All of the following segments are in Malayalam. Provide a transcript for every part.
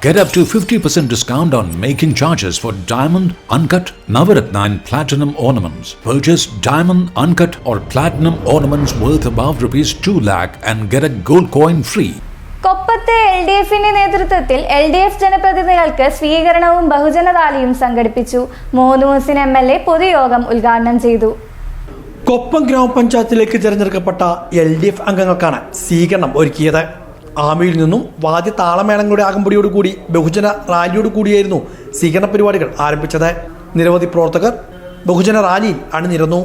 Get up to 50% discount on making charges for diamond, uncut, Navaratna and platinum ornaments. Purchase diamond, uncut or platinum ornaments worth above rupees 2 lakh and get a gold coin free. കൊപ്പത്തെ എൽ ഡി എഫിന്റെ നേതൃത്വത്തിൽ എൽ ഡി എഫ് ജനപ്രതിനിധികൾക്ക് സ്വീകരണവും ബഹുജന റാലിയും സംഘടിപ്പിച്ചു മൂന്ന് മുസിൻ എം എൽ എ പൊതുയോഗം ഉദ്ഘാടനം ചെയ്തു കൊപ്പം ഗ്രാമപഞ്ചായത്തിലേക്ക് തിരഞ്ഞെടുക്കപ്പെട്ട എൽ ഡി എഫ് അംഗങ്ങൾക്കാണ് സ്വീകരണം ഒരുക്കിയത് ആമിയിൽ നിന്നും വാദ്യ താളമേളങ്ങളുടെ അകമ്പടിയോടുകൂടി ബഹുജന റാലിയോട് കൂടിയായിരുന്നു സ്വീകരണ പരിപാടികൾ ആരംഭിച്ചത്. നിരവധി പ്രവർത്തകർ ബഹുജന റാലിയിൽ അണിനിരന്നു.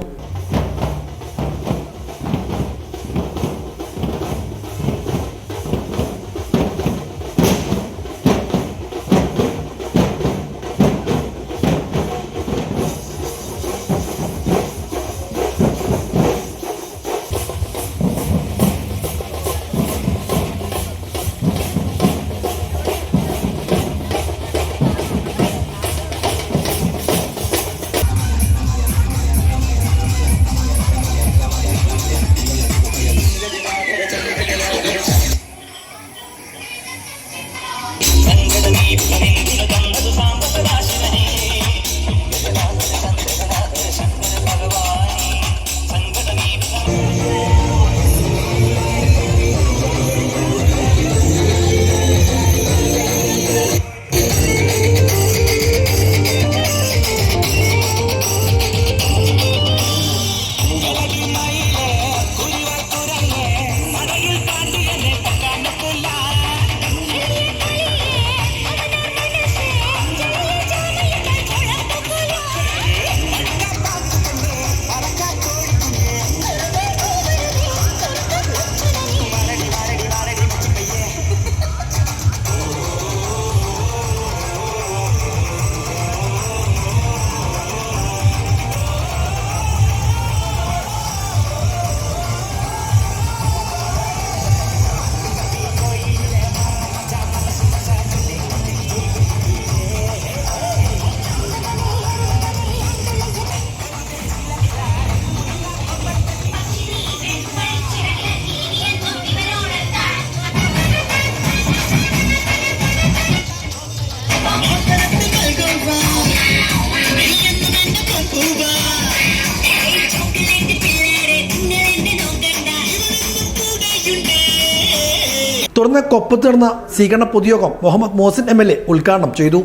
തുടർന്ന് കൊപ്പത്ത് നടന്ന സ്വീകരണ പൊതുയോഗം Muhammad Mohsin M L A ഉദ്ഘാടനം ചെയ്തു.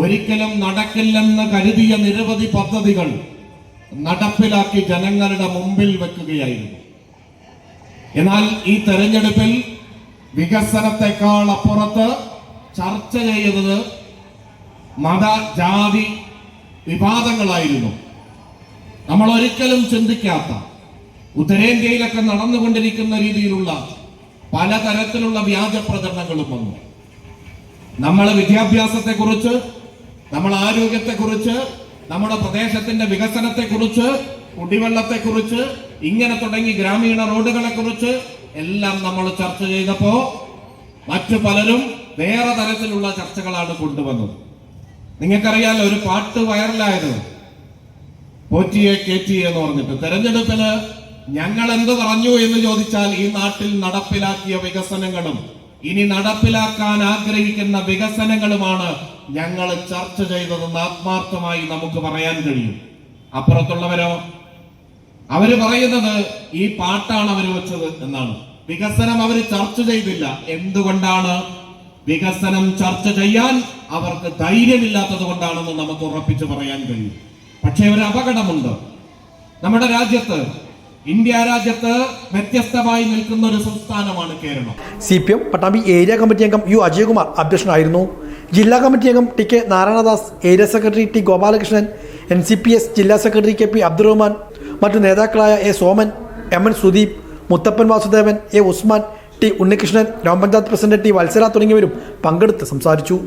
ഒരിക്കലും നടക്കില്ലെന്ന് കരുതിയ നിരവധി പദ്ധതികൾ നടപ്പിലാക്കി ജനങ്ങളുടെ മുമ്പിൽ വെക്കുകയായിരുന്നു. എന്നാൽ ഈ തെരഞ്ഞെടുപ്പിൽ വികസനത്തെക്കാൾ അപ്പുറത്ത് ചർച്ച ചെയ്തത് മത ജാതി വിവാദങ്ങളായിരുന്നു. നമ്മൾ ഒരിക്കലും ചിന്തിക്കാത്ത ഉത്തരേന്ത്യയിലൊക്കെ നടന്നുകൊണ്ടിരിക്കുന്ന രീതിയിലുള്ള പലതരത്തിലുള്ള വ്യാജ പ്രചരണങ്ങളും വന്നു. നമ്മൾ വിദ്യാഭ്യാസത്തെക്കുറിച്ച് നമ്മൾ ആരോഗ്യത്തെക്കുറിച്ച് നമ്മുടെ പ്രദേശത്തിന്റെ വികസനത്തെ കുറിച്ച് കുടിവെള്ളത്തെ കുറിച്ച് ഇങ്ങനെ തുടങ്ങി ഗ്രാമീണ റോഡുകളെ കുറിച്ച് എല്ലാം നമ്മൾ ചർച്ച ചെയ്തപ്പോ മറ്റു പലരും വേറെ തരത്തിലുള്ള ചർച്ചകളാണ് കൊണ്ടുവന്നത്. നിങ്ങൾക്കറിയാലോ ഒരു പാട്ട് വൈറലായത്. പോറ്റിയെ കേറ്റിയെ എന്ന് പറഞ്ഞിട്ട് തെരഞ്ഞെടുപ്പിന് ഞങ്ങൾ എന്ത് പറഞ്ഞു എന്ന് ചോദിച്ചാൽ ഈ നാട്ടിൽ നടപ്പിലാക്കിയ വികസനങ്ങളും ഇനി നടപ്പിലാക്കാൻ ആഗ്രഹിക്കുന്ന വികസനങ്ങളുമാണ് ഞങ്ങൾ ചർച്ച ചെയ്തതെന്ന് ആത്മാർത്ഥമായി നമുക്ക് പറയാൻ കഴിയും. അപ്പുറത്തുള്ളവരോ? അവർ പറയുന്നത് ഈ പാട്ടാണ് അവർ വെച്ചത് എന്നാണ്. വികസനം അവർ ചർച്ച ചെയ്തില്ല. എന്തുകൊണ്ടാണ് വികസനം ചർച്ച ചെയ്യാൻ അവർക്ക് ധൈര്യമില്ലാത്തത് കൊണ്ടാണെന്ന് നമുക്ക് ഉറപ്പിച്ചു പറയാൻ കഴിയും. പക്ഷെ ഒരു അപകടമുണ്ട്. നമ്മുടെ രാജ്യത്ത് ഇന്ത്യ രാജ്യത്ത് വ്യത്യസ്തമായി നിൽക്കുന്ന ഒരു സംസ്ഥാനമാണ് Keralam. C P M Pattambi area committee അംഗം യു അജയകുമാർ അധ്യക്ഷനായിരുന്നു. ജില്ലാ കമ്മിറ്റി അംഗം T K Narayanadas area secretary T Gopalakrishnan N C P S ജില്ലാ സെക്രട്ടറി കെ പി അബ്ദുറഹ്മാൻ മറ്റു നേതാക്കളായ A Soman M N Sudeep Muthappan Vasudevan A Usman T Unnikrishnan ഗ്രാമപഞ്ചായത്ത് പ്രസിഡന്റ് ടി വത്സല തുടങ്ങിയവരും പങ്കെടുത്ത് സംസാരിച്ചു.